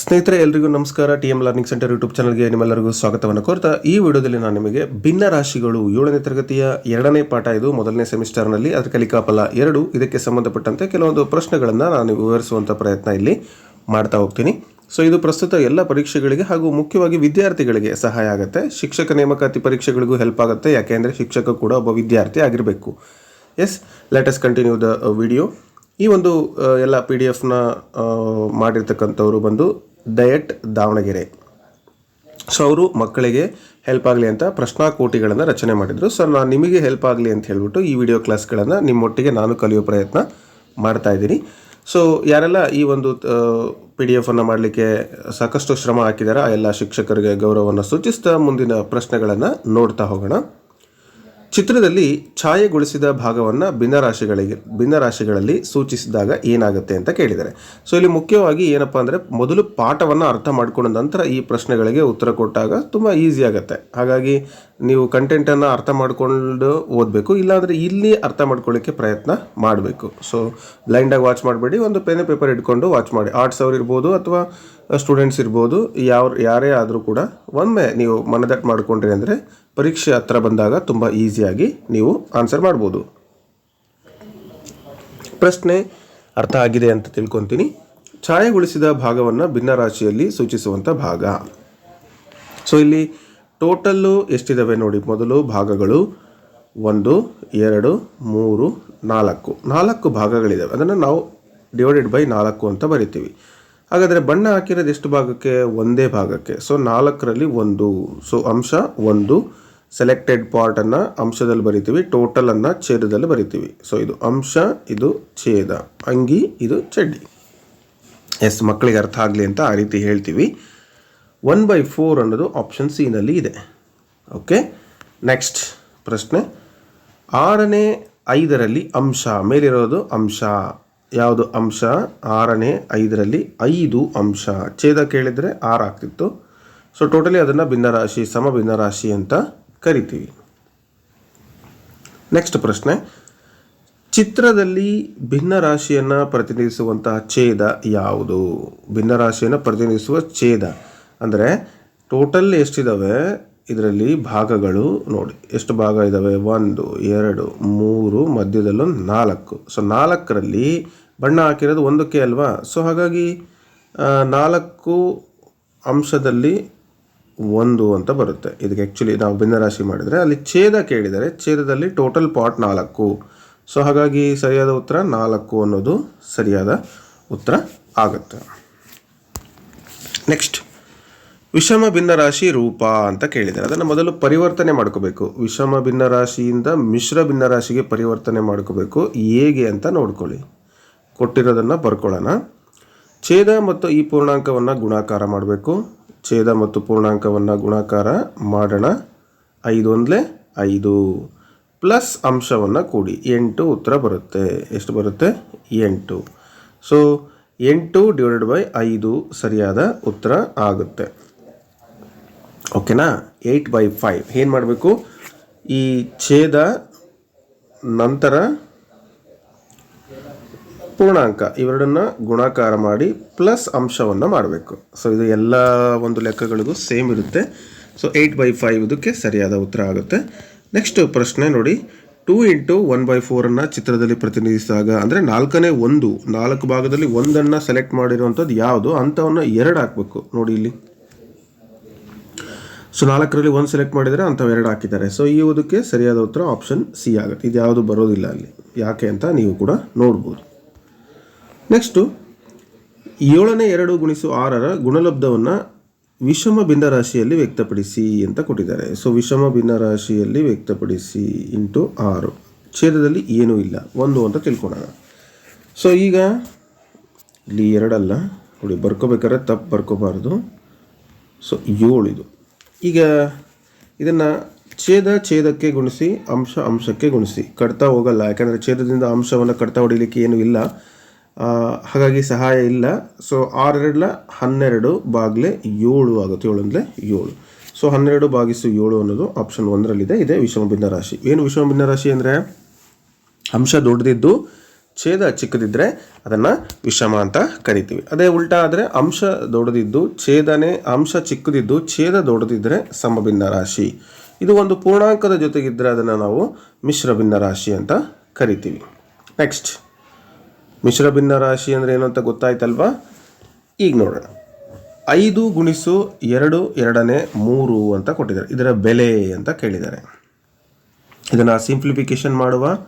ಸ್ನೇಹಿತರೆ, ಎಲ್ರಿಗೂ ನಮಸ್ಕಾರ. T M learning centre YouTube ಚಾನಲ್ಗೆ ನಿಮ್ಮೆಲ್ಲರಿಗೂ ಸ್ವಾಗತವನ್ನು ಕೋರ್ತಾ, ಈ ವಿಡಿಯೋದಲ್ಲಿ ನಾನು ನಿಮಗೆ ಭಿನ್ನ ರಾಶಿಗಳು ಏಳನೇ ತರಗತಿಯ ಎರಡನೇ ಪಾಠ ಇದು ಮೊದಲನೇ ಸೆಮಿಸ್ಟರ್ನಲ್ಲಿ ಅದರ ಕಲಿಕಾಫಲ ಎರಡು, ಇದಕ್ಕೆ ಸಂಬಂಧಪಟ್ಟಂತೆ ಕೆಲವೊಂದು ಪ್ರಶ್ನೆಗಳನ್ನು ನಾನು ವಿವರಿಸುವಂಥ ಪ್ರಯತ್ನ ಇಲ್ಲಿ ಮಾಡ್ತಾ ಹೋಗ್ತೀನಿ. ಸೊ ಇದು ಪ್ರಸ್ತುತ ಎಲ್ಲ ಪರೀಕ್ಷೆಗಳಿಗೆ ಹಾಗೂ ಮುಖ್ಯವಾಗಿ ವಿದ್ಯಾರ್ಥಿಗಳಿಗೆ ಸಹಾಯ ಆಗುತ್ತೆ. ಶಿಕ್ಷಕ ನೇಮಕಾತಿ ಪರೀಕ್ಷೆಗಳಿಗೂ ಹೆಲ್ಪ್ ಆಗುತ್ತೆ. ಯಾಕೆಂದರೆ ಶಿಕ್ಷಕ ಕೂಡ ಒಬ್ಬ ವಿದ್ಯಾರ್ಥಿ ಆಗಿರಬೇಕು. Yes let's continue the video ಈ ಒಂದು ಎಲ್ಲ ಪಿ ಡಿ ಎಫ್ನ ಮಾಡಿರ್ತಕ್ಕಂಥವ್ರು ಬಂದು ಡಯಟ್ ದಾವಣಗೆರೆ. ಸೊ ಅವರು ಮಕ್ಕಳಿಗೆ ಹೆಲ್ಪ್ ಆಗಲಿ ಅಂತ ಪ್ರಶ್ನಾಕೋಟಿಗಳನ್ನು ರಚನೆ ಮಾಡಿದರು. ಸೊ ನಾನು ನಿಮಗೆ ಹೆಲ್ಪ್ ಆಗಲಿ ಅಂತ ಹೇಳಿಬಿಟ್ಟು ಈ ವಿಡಿಯೋ ಕ್ಲಾಸ್ಗಳನ್ನು ನಿಮ್ಮೊಟ್ಟಿಗೆ ನಾನು ಕಲಿಯೋ ಪ್ರಯತ್ನ ಮಾಡ್ತಾ ಇದ್ದೀನಿ. ಸೊ ಯಾರೆಲ್ಲ ಈ ಒಂದು ಪಿ ಡಿ ಎಫನ್ನು ಮಾಡಲಿಕ್ಕೆ ಸಾಕಷ್ಟು ಶ್ರಮ ಹಾಕಿದ್ದಾರೆ ಆ ಎಲ್ಲ ಶಿಕ್ಷಕರಿಗೆ ಗೌರವವನ್ನು ಸೂಚಿಸ್ತಾ ಮುಂದಿನ ಪ್ರಶ್ನೆಗಳನ್ನು ನೋಡ್ತಾ ಹೋಗೋಣ. ಚಿತ್ರದಲ್ಲಿ ಛಾಯೆಗೊಳಿಸಿದ ಭಾಗವನ್ನು ಭಿನ್ನರಾಶಿಗಳಿಗೆ, ಭಿನ್ನರಾಶಿಗಳಲ್ಲಿ ಸೂಚಿಸಿದಾಗ ಏನಾಗುತ್ತೆ ಅಂತ ಕೇಳಿದ್ದಾರೆ. ಸೊ ಇಲ್ಲಿ ಮುಖ್ಯವಾಗಿ ಏನಪ್ಪ ಅಂದರೆ ಮೊದಲು ಪಾಠವನ್ನು ಅರ್ಥ ಮಾಡಿಕೊಂಡ ನಂತರ ಈ ಪ್ರಶ್ನೆಗಳಿಗೆ ಉತ್ತರ ಕೊಟ್ಟಾಗ ತುಂಬ ಈಸಿ ಆಗುತ್ತೆ. ಹಾಗಾಗಿ ನೀವು ಕಂಟೆಂಟನ್ನು ಅರ್ಥ ಮಾಡಿಕೊಂಡು ಓದಬೇಕು, ಇಲ್ಲಾಂದರೆ ಇಲ್ಲಿ ಅರ್ಥ ಮಾಡ್ಕೊಳ್ಳಿಕ್ಕೆ ಪ್ರಯತ್ನ ಮಾಡಬೇಕು. ಸೊ ಬ್ಲೈಂಡಾಗಿ ವಾಚ್ ಮಾಡಬೇಡಿ, ಒಂದು ಪೆನ್ ಪೇಪರ್ ಇಟ್ಕೊಂಡು ವಾಚ್ ಮಾಡಿ. ಆರ್ಟ್ಸ್ ಅವ್ರು ಇರ್ಬೋದು ಅಥವಾ ಸ್ಟೂಡೆಂಟ್ಸ್ ಇರ್ಬೋದು ಯಾವ ಯಾರೇ ಆದರೂ ಕೂಡ ಒಮ್ಮೆ ನೀವು ಮನದಟ್ಟು ಮಾಡಿಕೊಂಡ್ರಿ ಅಂದರೆ ಪರೀಕ್ಷೆ ಹತ್ರ ಬಂದಾಗ ತುಂಬ ಈಸಿಯಾಗಿ ನೀವು ಆನ್ಸರ್ ಮಾಡ್ಬೋದು. ಪ್ರಶ್ನೆ ಅರ್ಥ ಆಗಿದೆ ಅಂತ ತಿಳ್ಕೊತೀನಿ. ಛಾಯೆಗೊಳಿಸಿದ ಭಾಗವನ್ನು ಭಿನ್ನರಾಶಿಯಲ್ಲಿ ಸೂಚಿಸುವಂಥ ಭಾಗ. ಸೊ ಇಲ್ಲಿ ಟೋಟಲ್ಲು ಎಷ್ಟಿದ್ದಾವೆ ನೋಡಿ, ಮೊದಲು ಭಾಗಗಳು ಒಂದು, ಎರಡು, ಮೂರು, ನಾಲ್ಕು. ನಾಲ್ಕು ಭಾಗಗಳಿದ್ದಾವೆ ಅದನ್ನು ನಾವು ಡಿವೈಡೆಡ್ ಬೈ ನಾಲ್ಕು ಅಂತ ಬರಿತೀವಿ. ಹಾಗಾದರೆ ಬಣ್ಣ ಹಾಕಿರೋದು ಎಷ್ಟು ಭಾಗಕ್ಕೆ? ಒಂದೇ ಭಾಗಕ್ಕೆ. ಸೊ ನಾಲ್ಕರಲ್ಲಿ ಒಂದು. ಸೊ ಅಂಶ ಒಂದು. ಸೆಲೆಕ್ಟೆಡ್ ಪಾರ್ಟನ್ನು ಅಂಶದಲ್ಲಿ ಬರಿತೀವಿ ಟೋಟಲನ್ನು ಛೇದದಲ್ಲಿ ಬರಿತೀವಿ. ಸೊ ಇದು ಅಂಶ, ಇದು ಛೇದ, ಅಂಗಿ, ಇದು ಚಡ್ಡಿ. ಎಸ್ ಮಕ್ಕಳಿಗೆ ಅರ್ಥ ಆಗಲಿ ಅಂತ ಆ ರೀತಿ ಹೇಳ್ತೀವಿ. ಒನ್ ಬೈ ಫೋರ್ ಅನ್ನೋದು ಆಪ್ಷನ್ ಸಿನಲ್ಲಿ ಇದೆ. ಓಕೆ ನೆಕ್ಸ್ಟ್ ಪ್ರಶ್ನೆ. ಆರನೇ ಐದರಲ್ಲಿ ಅಂಶ, ಮೇಲಿರೋದು ಅಂಶ. ಯಾವುದು ಅಂಶ? ಆರನೇ ಐದರಲ್ಲಿ ಐದು ಅಂಶ. ಛೇದ ಕೇಳಿದರೆ ಆರು ಆಗ್ತಿತ್ತು. ಸೊ ಟೋಟಲಿ ಅದನ್ನು ಭಿನ್ನರಾಶಿ ಸಮ ಭಿನ್ನರಾಶಿ ಅಂತ ಕರಿತೀವಿ. ನೆಕ್ಸ್ಟ್ ಪ್ರಶ್ನೆ. ಚಿತ್ರದಲ್ಲಿ ಭಿನ್ನ ರಾಶಿಯನ್ನು ಪ್ರತಿನಿಧಿಸುವಂತಹ ಛೇದ ಯಾವುದು? ಭಿನ್ನ ರಾಶಿಯನ್ನು ಪ್ರತಿನಿಧಿಸುವ ಛೇದ. ಅಂದರೆ ಟೋಟಲ್ ಎಷ್ಟಿದ್ದಾವೆ ಇದರಲ್ಲಿ ಭಾಗಗಳು ನೋಡಿ. ಎಷ್ಟು ಭಾಗ ಇದ್ದಾವೆ ಒಂದು, ಎರಡು, ಮೂರು, ಮಧ್ಯದಲ್ಲೂ ನಾಲ್ಕು. ಸೊ ನಾಲ್ಕರಲ್ಲಿ ಬಣ್ಣ ಹಾಕಿರೋದು ಒಂದಕ್ಕೆ ಅಲ್ವಾ? ಸೊ ಹಾಗಾಗಿ ನಾಲ್ಕು ಅಂಶದಲ್ಲಿ ಒಂದು ಅಂತ ಬರುತ್ತೆ. ಇದಕ್ಕೆ ಆ್ಯಕ್ಚುಲಿ ನಾವು ಭಿನ್ನರಾಶಿ ಮಾಡಿದರೆ ಅಲ್ಲಿ ಛೇದ ಕೇಳಿದರೆ ಛೇದದಲ್ಲಿ ಟೋಟಲ್ ಪಾರ್ಟ್ ನಾಲ್ಕು. ಸೊ ಹಾಗಾಗಿ ಸರಿಯಾದ ಉತ್ತರ ನಾಲ್ಕು ಅನ್ನೋದು ಸರಿಯಾದ ಉತ್ತರ ಆಗುತ್ತೆ. ನೆಕ್ಸ್ಟ್ ವಿಷಮ ಭಿನ್ನರಾಶಿ ರೂಪ ಅಂತ ಕೇಳಿದ್ದಾರೆ. ಅದನ್ನು ಮೊದಲು ಪರಿವರ್ತನೆ ಮಾಡ್ಕೋಬೇಕು. ವಿಷಮ ಭಿನ್ನರಾಶಿಯಿಂದ ಮಿಶ್ರ ಭಿನ್ನರಾಶಿಗೆ ಪರಿವರ್ತನೆ ಮಾಡ್ಕೋಬೇಕು. ಹೇಗೆ ಅಂತ ನೋಡ್ಕೊಳ್ಳಿ. ಕೊಟ್ಟಿರೋದನ್ನು ಬರ್ಕೊಳ್ಳೋಣ. ಛೇದ ಮತ್ತು ಈ ಪೂರ್ಣಾಂಕವನ್ನು ಗುಣಾಕಾರ ಮಾಡಬೇಕು. ಛೇದ ಮತ್ತು ಪೂರ್ಣಾಂಕವನ್ನು ಗುಣಾಕಾರ ಮಾಡೋಣ. ಐದು ಒಂದಲೇ ಐದು. ಪ್ಲಸ್ ಅಂಶವನ್ನು ಕೂಡಿ ಎಂಟು ಉತ್ತರ ಬರುತ್ತೆ. ಎಷ್ಟು ಬರುತ್ತೆ? ಎಂಟು. ಸೊ ಎಂಟು ಡಿವೈಡೆಡ್ ಬೈ ಐದು ಸರಿಯಾದ ಉತ್ತರ ಆಗುತ್ತೆ. ಓಕೆನಾ ಏಯ್ಟ್ ಬೈ ಫೈವ್. ಏನು ಮಾಡಬೇಕು? ಈ ಛೇದ ನಂತರ ಪೂರ್ಣಾಂಕ ಇವೆರಡನ್ನ ಗುಣಾಕಾರ ಮಾಡಿ ಪ್ಲಸ್ ಅಂಶವನ್ನು ಮಾಡಬೇಕು. ಸೊ ಇದು ಎಲ್ಲ ಒಂದು ಲೆಕ್ಕಗಳಿಗೂ ಸೇಮ್ ಇರುತ್ತೆ. ಸೊ ಏಯ್ಟ್ ಬೈ ಫೈವ್ ಇದಕ್ಕೆ ಸರಿಯಾದ ಉತ್ತರ ಆಗುತ್ತೆ. ನೆಕ್ಸ್ಟ್ ಪ್ರಶ್ನೆ ನೋಡಿ. ಟೂ ಇಂಟು ಒನ್ ಬೈ ಫೋರನ್ನು ಚಿತ್ರದಲ್ಲಿ ಪ್ರತಿನಿಧಿಸಿದಾಗ, ಅಂದರೆ ನಾಲ್ಕನೇ ಒಂದು, ನಾಲ್ಕು ಭಾಗದಲ್ಲಿ ಒಂದನ್ನು ಸೆಲೆಕ್ಟ್ ಮಾಡಿರುವಂಥದ್ದು ಯಾವುದು? ಅಂಥವನ್ನು ಎರಡು ಹಾಕಬೇಕು. ನೋಡಿ ಇಲ್ಲಿ. ಸೊ ನಾಲ್ಕರಲ್ಲಿ ಒಂದು ಸೆಲೆಕ್ಟ್ ಮಾಡಿದರೆ ಅಂಥವು ಎರಡು ಹಾಕಿದ್ದಾರೆ. ಸೊ ಈ ಇದಕ್ಕೆ ಸರಿಯಾದ ಉತ್ತರ ಆಪ್ಷನ್ ಸಿ ಆಗುತ್ತೆ. ಇದು ಯಾವುದು ಬರೋದಿಲ್ಲ ಅಲ್ಲಿ. ಯಾಕೆ ಅಂತ ನೀವು ಕೂಡ ನೋಡ್ಬೋದು. ನೆಕ್ಸ್ಟು ಏಳನೇ ಎರಡು ಗುಣಿಸು ಆರರ ಗುಣಲಬ್ಧವನ್ನು ವಿಷಮ ಭಿನ್ನರಾಶಿಯಲ್ಲಿ ವ್ಯಕ್ತಪಡಿಸಿ ಅಂತ ಕೊಟ್ಟಿದ್ದಾರೆ. ಸೊ ವಿಷಮ ಭಿನ್ನರಾಶಿಯಲ್ಲಿ ವ್ಯಕ್ತಪಡಿಸಿ ಇಂಟು ಆರು. ಛೇದದಲ್ಲಿ ಏನೂ ಇಲ್ಲ. ಒಂದು ಅಂತ ತಿಳ್ಕೊಳ್ಳೋಣ. ಸೊ ಈಗ ಇಲ್ಲಿ ಎರಡಲ್ಲ. ನೋಡಿ, ಬರ್ಕೋಬೇಕಾದ್ರೆ ತಪ್ಪು ಬರ್ಕೋಬಾರ್ದು. ಸೊ ಏಳು ಇದು. ಈಗ ಇದನ್ನು ಛೇದ ಛೇದಕ್ಕೆ ಗುಣಿಸಿ, ಅಂಶ ಅಂಶಕ್ಕೆ ಗುಣಿಸಿ. ಕಡ್ತಾ ಹೋಗಲ್ಲ. ಯಾಕಂದರೆ ಛೇದದಿಂದ ಅಂಶವನ್ನು ಕಡ್ತಾ ಹೊಡಿಲಿಕ್ಕೆ ಏನೂ ಇಲ್ಲ. ಹಾಗಾಗಿ ಸಹಾಯ ಇಲ್ಲ. ಸೊ ಆರೆರಡಲ ಹನ್ನೆರಡು ಬಾಗಿಲೆ ಏಳು ಆಗುತ್ತೆ. ಏಳು ಅಂದರೆ ಏಳು. ಸೊ ಹನ್ನೆರಡು ಬಾಗಿಸು ಏಳು ಅನ್ನೋದು ಆಪ್ಷನ್ ಒಂದರಲ್ಲಿದೆ. ಇದೆ ವಿಷಮ ರಾಶಿ. ಏನು ವಿಷಮ ರಾಶಿ ಅಂದರೆ? ಅಂಶ ದೊಡ್ಡದಿದ್ದು, ಛೇದ ಚಿಕ್ಕದಿದ್ದರೆ ಅದನ್ನು ವಿಷಮ ಅಂತ ಕರಿತೀವಿ. ಅದೇ ಉಲ್ಟಾ ಆದರೆ ಅಂಶ ದೊಡ್ಡದಿದ್ದು, ಛೇದನೆ ಅಂಶ ಚಿಕ್ಕದಿದ್ದು, ಛೇದ ದೊಡ್ಡದಿದ್ದರೆ ಸಮಭಿನ್ನ ರಾಶಿ. ಇದು ಒಂದು ಪೂರ್ಣಾಂಕದ ಜೊತೆಗಿದ್ದರೆ ಅದನ್ನು ನಾವು ಮಿಶ್ರ ಭಿನ್ನ ರಾಶಿ ಅಂತ ಕರಿತೀವಿ. ನೆಕ್ಸ್ಟ್ ಮಿಶ್ರ ಭಿನ್ನ ರಾಶಿ ಅಂದರೆ ಏನು ಅಂತ ಗೊತ್ತಾಯ್ತಲ್ವಾ? ಈಗ ನೋಡೋಣ. ಐದು ಗುಣಿಸು ಎರಡು, ಎರಡನೇ ಮೂರು ಅಂತ ಕೊಟ್ಟಿದ್ದಾರೆ. ಇದರ ಬೆಲೆ ಅಂತ ಕೇಳಿದ್ದಾರೆ. ಇದನ್ನು ಸಿಂಪ್ಲಿಫಿಕೇಶನ್ ಮಾಡುವ.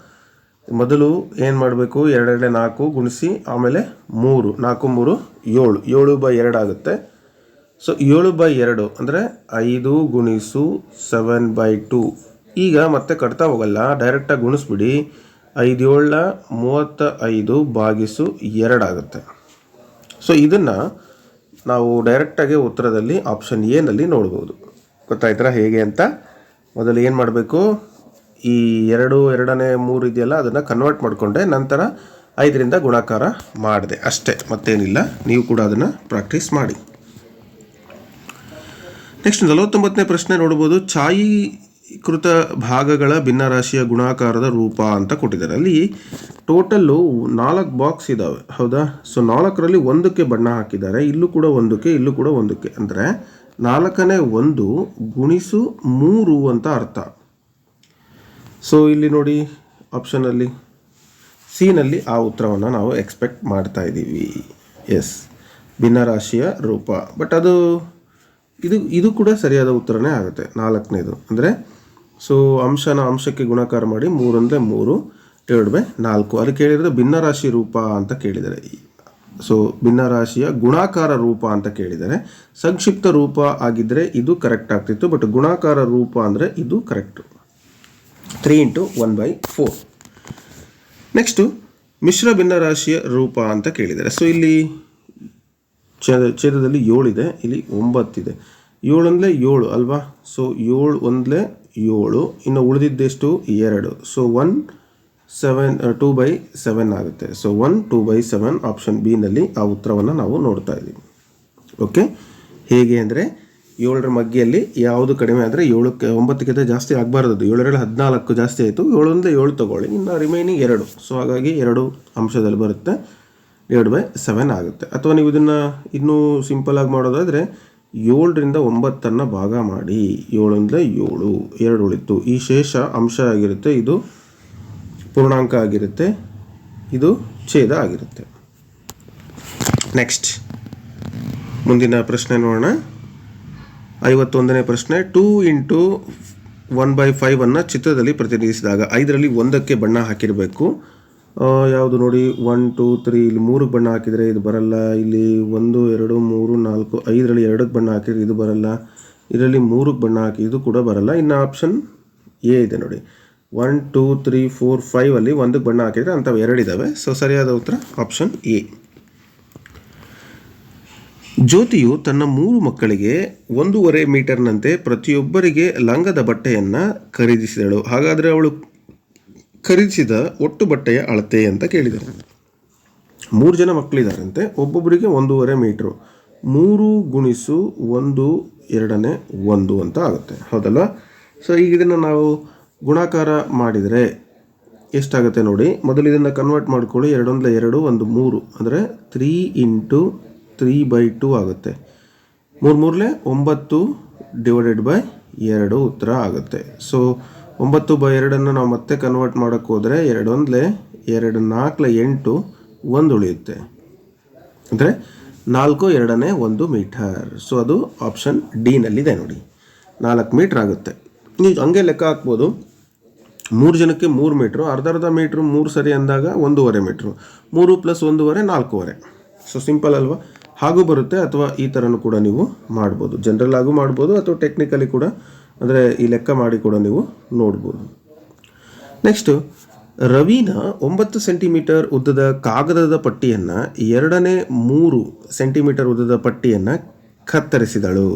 ಮೊದಲು ಏನು ಮಾಡಬೇಕು? ಎರಡೆರಡೆ ನಾಲ್ಕು ಗುಣಿಸಿ, ಆಮೇಲೆ ಮೂರು, ನಾಲ್ಕು, ಮೂರು, ಏಳು. ಏಳು ಬೈ ಎರಡು ಆಗುತ್ತೆ. ಸೊ ಏಳು ಬೈ ಎರಡು ಅಂದರೆ ಐದು ಗುಣಿಸು ಸೆವೆನ್ ಬೈ ಟು. ಈಗ ಮತ್ತೆ ಕಟ್ತಾ ಹೋಗಲ್ಲ. ಡೈರೆಕ್ಟಾಗಿ ಗುಣಿಸ್ಬಿಡಿ. ಐದು ಏಳ ಮೂವತ್ತ ಐದು ಬಾಗಿಸು ಎರಡಾಗುತ್ತೆ ಸೊ ಇದನ್ನು ನಾವು ಡೈರೆಕ್ಟಾಗಿ ಉತ್ತರದಲ್ಲಿ ಆಪ್ಷನ್ ಎನಲ್ಲಿ ನೋಡ್ಬೋದು. ಗೊತ್ತಾಯ್ತರ ಹೇಗೆ ಅಂತ? ಮೊದಲು ಏನು ಮಾಡಬೇಕು? ಈ ಎರಡು, ಎರಡನೇ ಮೂರು ಇದೆಯಲ್ಲ, ಅದನ್ನು ಕನ್ವರ್ಟ್ ಮಾಡಿಕೊಂಡೆ, ನಂತರ ಐದರಿಂದ ಗುಣಾಕಾರ ಮಾಡಿದೆ. ಅಷ್ಟೇ, ಮತ್ತೇನಿಲ್ಲ. ನೀವು ಕೂಡ ಅದನ್ನು ಪ್ರಾಕ್ಟೀಸ್ ಮಾಡಿ. ನೆಕ್ಸ್ಟ್ ನಲವತ್ತೊಂಬತ್ತನೇ ಪ್ರಶ್ನೆ ನೋಡ್ಬೋದು. ಛಾಯೀಕೃತ ಭಾಗಗಳ ಭಿನ್ನರಾಶಿಯ ಗುಣಾಕಾರದ ರೂಪ ಅಂತ ಕೊಟ್ಟಿದ್ದಾರೆ. ಅಲ್ಲಿ ಟೋಟಲ್ಲು ನಾಲ್ಕು ಬಾಕ್ಸ್ ಇದ್ದಾವೆ ಹೌದಾ? ಸೊ, ನಾಲ್ಕರಲ್ಲಿ ಒಂದಕ್ಕೆ ಬಣ್ಣ ಹಾಕಿದ್ದಾರೆ. ಇಲ್ಲೂ ಕೂಡ ಒಂದಕ್ಕೆ, ಇಲ್ಲೂ ಕೂಡ ಒಂದಕ್ಕೆ. ಅಂದರೆ ನಾಲ್ಕನೇ ಒಂದು ಗುಣಿಸು ಮೂರು ಅಂತ ಅರ್ಥ. ಸೊ, ಇಲ್ಲಿ ನೋಡಿ ಆಪ್ಷನಲ್ಲಿ, ಸಿನಲ್ಲಿ ಆ ಉತ್ತರವನ್ನು ನಾವು ಎಕ್ಸ್ಪೆಕ್ಟ್ ಮಾಡ್ತಾ ಇದ್ದೀವಿ. ಎಸ್, ಭಿನ್ನರಾಶಿಯ ರೂಪ. ಬಟ್ ಅದು, ಇದು ಇದು ಕೂಡ ಸರಿಯಾದ ಉತ್ತರನೇ ಆಗುತ್ತೆ. ನಾಲ್ಕನೇದು. ಅಂದರೆ ಸೊ ಅಂಶನ ಅಂಶಕ್ಕೆ ಗುಣಕಾರ ಮಾಡಿ ಮೂರಂದರೆ ಮೂರು ಎರಡು ಬೈ ನಾಲ್ಕು. ಅದಕ್ಕೆ ಹೇಳಿರೋದು ಭಿನ್ನರಾಶಿ ರೂಪ ಅಂತ ಕೇಳಿದರೆ ಸೊ ಭಿನ್ನರಾಶಿಯ ಗುಣಾಕಾರ ರೂಪ ಅಂತ ಕೇಳಿದರೆ ಸಂಕ್ಷಿಪ್ತ ರೂಪ ಆಗಿದ್ದರೆ ಇದು ಕರೆಕ್ಟ್ ಆಗ್ತಿತ್ತು ಬಟ್ ಗುಣಾಕಾರ ರೂಪ ಅಂದರೆ ಇದು correct three into one by four next ಮಿಶ್ರ ಭಿನ್ನರಾಶಿಯ ರೂಪ ಅಂತ ಕೇಳಿದರೆ ಸೊ ಇಲ್ಲಿ ಛೇದ, ಛೇದದಲ್ಲಿ ಏಳಿದೆ ಇಲ್ಲಿ ಒಂಬತ್ತಿದೆ. ಏಳು ಅಂದರೆ ಏಳು ಅಲ್ವಾ? ಸೊ ಏಳು ಒಂದಲೇ ಏಳು, ಇನ್ನು ಉಳಿದಿದ್ದೆಷ್ಟು? ಎರಡು. So one seven two by seven ಆಗುತ್ತೆ. So one two by seven option ಬಿನಲ್ಲಿ ಆ ಉತ್ತರವನ್ನು ನಾವು ನೋಡ್ತಾ ಇದ್ದೀವಿ. ಓಕೆ ಹೇಗೆ ಅಂದರೆ, ಏಳರ ಮಗ್ಗಿಯಲ್ಲಿ ಯಾವುದು ಕಡಿಮೆ ಆದರೆ ಏಳಕ್ಕೆ, ಒಂಬತ್ತಕ್ಕಿಂತ ಜಾಸ್ತಿ ಆಗಬಾರ್ದು ಏಳರಲ್ಲಿ ಹದಿನಾಲ್ಕು ಜಾಸ್ತಿ ಆಯಿತು ಏಳರಿಂದ ಏಳು ತಗೊಳ್ಳಿ. ಇನ್ನು ರಿಮೈನಿಂಗ್ ಎರಡು. ಸೊ ಹಾಗಾಗಿ ಎರಡು ಅಂಶದಲ್ಲಿ ಬರುತ್ತೆ. ಎರಡು ಬೈ ಸೆವೆನ್ ಆಗುತ್ತೆ. ಅಥವಾ ನೀವು ಇದನ್ನು ಇನ್ನೂ ಸಿಂಪಲಾಗಿ ಮಾಡೋದಾದರೆ ಏಳರಿಂದ ಒಂಬತ್ತನ್ನು ಭಾಗ ಮಾಡಿ. ಏಳರಿಂದ ಏಳು. ಎರಡು ಉಳಿತು. ಈ ಶೇಷ ಅಂಶ ಆಗಿರುತ್ತೆ. ಇದು ಪೂರ್ಣಾಂಕ ಆಗಿರುತ್ತೆ. ಇದು ಛೇದ ಆಗಿರುತ್ತೆ. ನೆಕ್ಸ್ಟ್ ಮುಂದಿನ ಪ್ರಶ್ನೆ ನೋಡೋಣ. ಐವತ್ತೊಂದನೇ ಪ್ರಶ್ನೆ. ಟೂ ಇಂಟು ಒನ್ ಬೈ ಫೈವನ್ನು ಚಿತ್ರದಲ್ಲಿ ಪ್ರತಿನಿಧಿಸಿದಾಗ ಐದರಲ್ಲಿ ಒಂದಕ್ಕೆ ಬಣ್ಣ ಹಾಕಿರಬೇಕು. ಯಾವುದು ನೋಡಿ? ಒನ್ ಟೂ ತ್ರೀ ಇಲ್ಲಿ ಮೂರು ಬಣ್ಣ ಹಾಕಿದರೆ ಇದು ಬರಲ್ಲ. ಇಲ್ಲಿ ಒಂದು, ಎರಡು, ಮೂರು, ನಾಲ್ಕು, ಐದರಲ್ಲಿ ಎರಡಕ್ಕೆ ಬಣ್ಣ ಹಾಕಿದ್ರೆ ಇದು ಬರಲ್ಲ. ಇದರಲ್ಲಿ ಮೂರಕ್ಕೆ ಬಣ್ಣ ಹಾಕಿ ಇದು ಕೂಡ ಬರಲ್ಲ. ಇನ್ನು ಆಪ್ಷನ್ ಎ ಇದೆ ನೋಡಿ. ಒನ್ ಟೂ ತ್ರೀ ಫೋರ್ ಫೈವಲ್ಲಿ ಒಂದಕ್ಕೆ ಬಣ್ಣ ಹಾಕಿದರೆ ಅಂಥವು ಎರಡಿದ್ದಾವೆ ಸೊ ಸರಿಯಾದ ಉತ್ತರ ಆಪ್ಷನ್ ಎ ಜ್ಯೋತಿಯು ತನ್ನ ಮೂರು ಮಕ್ಕಳಿಗೆ ಒಂದೂವರೆ ಮೀಟರ್ನಂತೆ ಪ್ರತಿಯೊಬ್ಬರಿಗೆ ಲಂಗದ ಬಟ್ಟೆಯನ್ನು ಖರೀದಿಸಿದಳು. ಹಾಗಾದರೆ ಅವಳು ಖರೀದಿಸಿದ ಒಟ್ಟು ಬಟ್ಟೆಯ ಅಳತೆ ಅಂತ ಕೇಳಿದರು. ಮೂರು ಜನ ಮಕ್ಕಳಿದ್ದಾರಂತೆ. ಒಬ್ಬೊಬ್ಬರಿಗೆ ಒಂದೂವರೆ ಮೀಟ್ರು. ಮೂರು ಗುಣಿಸು ಒಂದು, ಎರಡನೇ ಒಂದು ಅಂತ ಆಗುತ್ತೆ. ಹೌದಲ್ಲ? ಸೊ ಈಗ ಇದನ್ನು ನಾವು ಗುಣಾಕಾರ ಮಾಡಿದರೆ ಎಷ್ಟಾಗುತ್ತೆ ನೋಡಿ? ಮೊದಲು ಇದನ್ನು ಕನ್ವರ್ಟ್ ಮಾಡ್ಕೊಳ್ಳಿ. ಎರಡೊಂದಲ ಎರಡು, ಒಂದು ಮೂರು. ಅಂದರೆ three into three by two ಆಗುತ್ತೆ. ಮೂರು ಮೂರಲೆ ಒಂಬತ್ತು ಡಿವೈಡೆಡ್ ಬೈ ಎರಡು ಉತ್ತರ ಆಗುತ್ತೆ. ಸೊ ಒಂಬತ್ತು ಬೈ ಎರಡನ್ನು ನಾವು ಮತ್ತೆ ಕನ್ವರ್ಟ್ ಮಾಡೋಕ್ಕೆ ಹೋದರೆ ಎರಡೊಂದಲೆ ಎರಡು ನಾಲ್ಕಲ ಎಂಟು ಒಂದು ಉಳಿಯುತ್ತೆ. ಅಂದರೆ ನಾಲ್ಕು ಎರಡನೇ ಒಂದು ಮೀಟರ್. ಸೊ ಅದು ಆಪ್ಷನ್ ಡಿನಲ್ಲಿದೆ ನೋಡಿ. ನಾಲ್ಕು ಮೀಟ್ರ್ ಆಗುತ್ತೆ. ನೀವು ಹಂಗೆ ಲೆಕ್ಕ ಹಾಕ್ಬೋದು. ಮೂರು ಜನಕ್ಕೆ ಮೂರು ಮೀಟ್ರು, ಅರ್ಧ ಅರ್ಧ ಮೀಟ್ರು ಮೂರು ಸರಿ ಅಂದಾಗ ಒಂದೂವರೆ ಮೀಟ್ರು. ಮೂರು ಪ್ಲಸ್ ಒಂದೂವರೆ ನಾಲ್ಕೂವರೆ. ಸೊ ಸಿಂಪಲ್ ಅಲ್ವಾ? ಹಾಗೂ ಬರುತ್ತೆ ಅಥವಾ ಈ ಥರನೂ ಕೂಡ ನೀವು ಮಾಡ್ಬೋದು. ಜನರಲ್ ಆಗೂ ಮಾಡ್ಬೋದು ಅಥವಾ ಟೆಕ್ನಿಕಲಿ ಕೂಡ ಅಂದರೆ ಈ ಲೆಕ್ಕ ಮಾಡಿ ಕೂಡ ನೀವು ನೋಡ್ಬೋದು. ನೆಕ್ಸ್ಟು ರವಿನ ಒಂಬತ್ತು ಸೆಂಟಿಮೀಟರ್ ಉದ್ದದ ಕಾಗದದ ಪಟ್ಟಿಯನ್ನು ಎರಡನೇ ಮೂರು ಸೆಂಟಿಮೀಟರ್ ಉದ್ದದ ಪಟ್ಟಿಯನ್ನು ಕತ್ತರಿಸಿದಳು.